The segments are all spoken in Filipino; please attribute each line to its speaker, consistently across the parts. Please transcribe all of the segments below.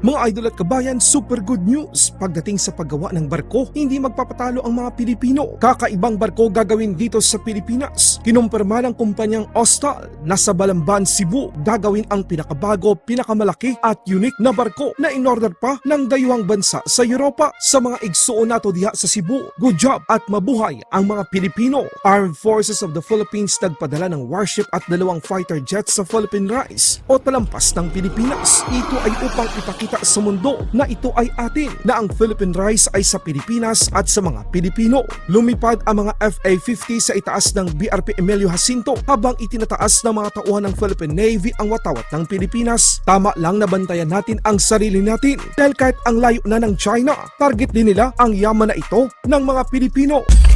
Speaker 1: Mga idol at kabayan, super good news! Pagdating sa paggawa ng barko, hindi magpapatalo ang mga Pilipino. Kakaibang barko gagawin dito sa Pilipinas. Kinumpirma ng kumpanyang Ostal na sa Balamban, Cebu, gagawin ang pinakabago, pinakamalaki at unique na barko na inorder pa ng dayuhang bansa sa Europa. Sa mga igsuon nato diha sa Cebu, good job at mabuhay ang mga Pilipino. Armed Forces of the Philippines nagpadala ng warship at dalawang fighter jets sa Philippine Rise o talampas ng Pilipinas. Ito ay upang ipakita sa mundo na ito ay atin, na ang Philippine Rise ay sa Pilipinas at sa mga Pilipino. Lumipad ang mga FA-50 sa itaas ng BRP Emilio Jacinto habang itinataas ng mga tauhan ng Philippine Navy ang watawat ng Pilipinas. Tama lang na bantayan natin ang sarili natin dahil kahit ang layo na ng China, target din nila ang yaman na ito ng mga Pilipino.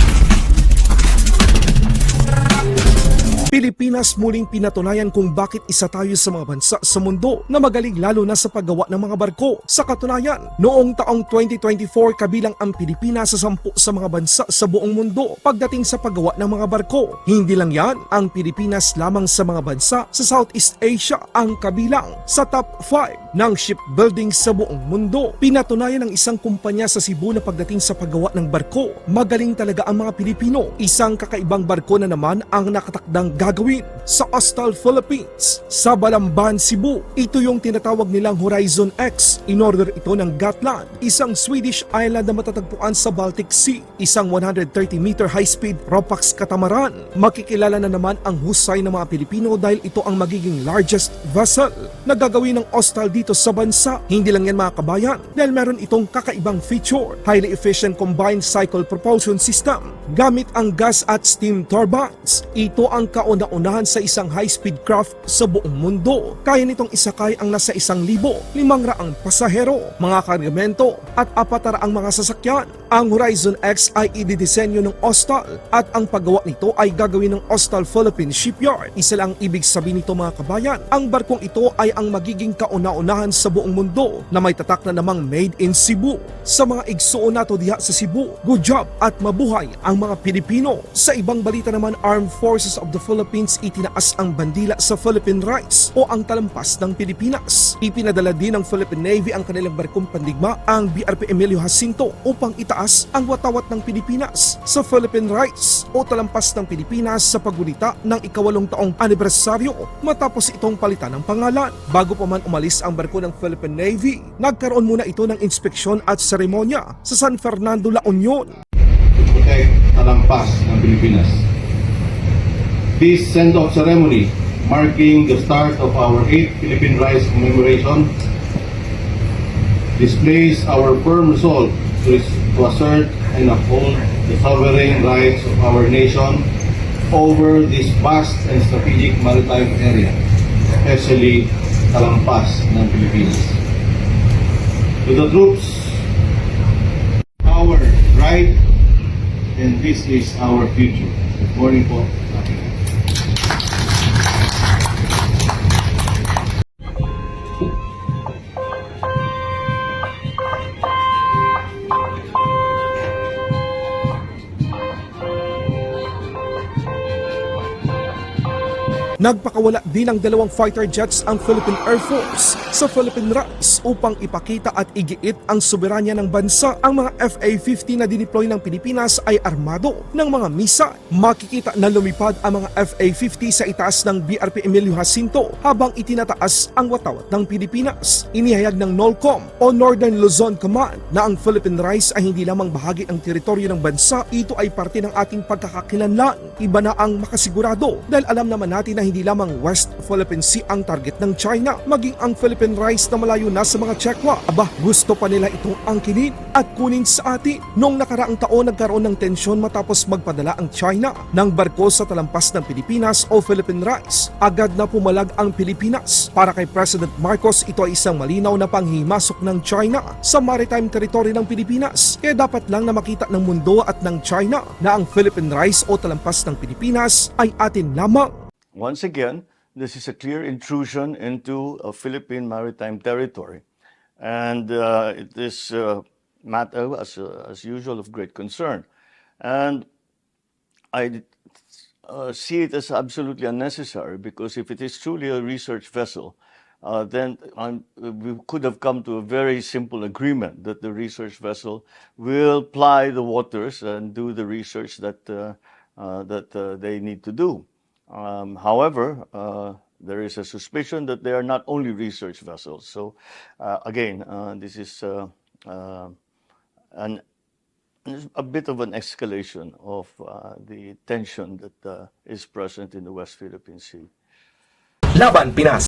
Speaker 1: Pilipinas muling pinatunayan kung bakit isa tayo sa mga bansa sa mundo na magaling lalo na sa paggawa ng mga barko. Sa katunayan, noong taong 2024 kabilang ang Pilipinas sa sampu sa mga bansa sa buong mundo pagdating sa paggawa ng mga barko. Hindi lang yan, ang Pilipinas lamang sa mga bansa sa Southeast Asia ang kabilang sa top 5 ng shipbuilding sa buong mundo. Pinatunayan ng isang kumpanya sa Cebu na pagdating sa paggawa ng barko, magaling talaga ang mga Pilipino. Isang kakaibang barko na naman ang nakatakdang gagawin sa Ostal, Philippines, sa Balamban, Cebu. Ito yung tinatawag nilang Horizon X. In-order ito ng Gatland, isang Swedish island na matatagpuan sa Baltic Sea. Isang 130-meter high-speed Ropax katamaran. Makikilala na naman ang husay ng mga Pilipino dahil ito ang magiging largest vessel na gagawin ng Ostal dito sa bansa. Hindi lang yan mga kabayan dahil meron itong kakaibang feature. Highly efficient combined cycle propulsion system gamit ang gas at steam turbines. Ito ang kauna-unahan sa isang high-speed craft sa buong mundo. Kaya nitong isakay ang nasa isang libo, limang raang pasahero, mga kargamento at apat ang mga sasakyan. Ang Horizon X ay ididisenyo ng Ostal at ang paggawa nito ay gagawin ng Ostal Philippine Shipyard. Isa lang ang ibig sabihin nito mga kabayan. Ang barkong ito ay ang magiging kauna-unahan sa buong mundo na may tatak na namang made in Cebu. Sa mga igsuon nato diha sa Cebu, good job at mabuhay ang mga Pilipino. Sa ibang balita naman, Armed Forces of the Philippines itinaas ang bandila sa Philippine Rights o ang talampas ng Pilipinas. Ipinadala din ng Philippine Navy ang kanilang barkong pandigma, ang BRP Emilio Jacinto upang itaas ang watawat ng Pilipinas sa Philippine Rights o talampas ng Pilipinas sa paggunita ng ikawalong taong anibersaryo matapos itong palitan ng pangalan. Bago pa man umalis ang barko ng Philippine Navy, nagkaroon muna ito ng inspeksyon at seremonya sa San Fernando, La Union
Speaker 2: protect talampas ng Pilipinas. This send-off ceremony marking the start of our 8th Philippine Rise commemoration displays our firm resolve to assert and uphold the sovereign rights of our nation over this vast and strategic maritime area, especially talampas ng Pilipinas. To the troops, our right and this is our future. Good morning po.
Speaker 1: Nagpakawala din ng dalawang fighter jets ang Philippine Air Force sa Philippine Rise upang ipakita at igiit ang soberanya ng bansa. Ang mga FA-50 na dineploy ng Pilipinas ay armado ng mga misa. Makikita na lumipad ang mga FA-50 sa itaas ng BRP Emilio Jacinto habang itinataas ang watawat ng Pilipinas. Inihayag ng NOLCOM o Northern Luzon Command na ang Philippine Rise ay hindi lamang bahagi ng teritoryo ng bansa, ito ay parte ng ating pagkakakilanlan. Iba na ang makasigurado dahil alam naman natin na hindi lamang West Philippine Sea ang target ng China, maging ang Philippine Rise na malayo na sa mga Chekwa. Aba, gusto pa nila itong angkinin at kunin sa atin. Noong nakaraang taon nagkaroon ng tensyon matapos magpadala ang China ng barko sa talampas ng Pilipinas o Philippine Rise. Agad na pumalag ang Pilipinas. Para kay President Marcos, ito ay isang malinaw na panghimasok ng China sa maritime territory ng Pilipinas. Kaya dapat lang na makita ng mundo at ng China na ang Philippine Rise o talampas ng Pilipinas ay atin lamang.
Speaker 3: Once again, this is a clear intrusion into a Philippine maritime territory. And uh, it is a matter, as, uh, as usual, of great concern. And I uh, see it as absolutely unnecessary because if it is truly a research vessel, uh, then um, we could have come to a very simple agreement that the research vessel will ply the waters and do the research that uh, uh, that uh, they need to do. Um, however, uh, there is a suspicion that they are not only research vessels. So, uh, again, uh, this is uh, uh, an a bit of an escalation of uh, the tension that is present in the West Philippine Sea.
Speaker 1: Laban Pinas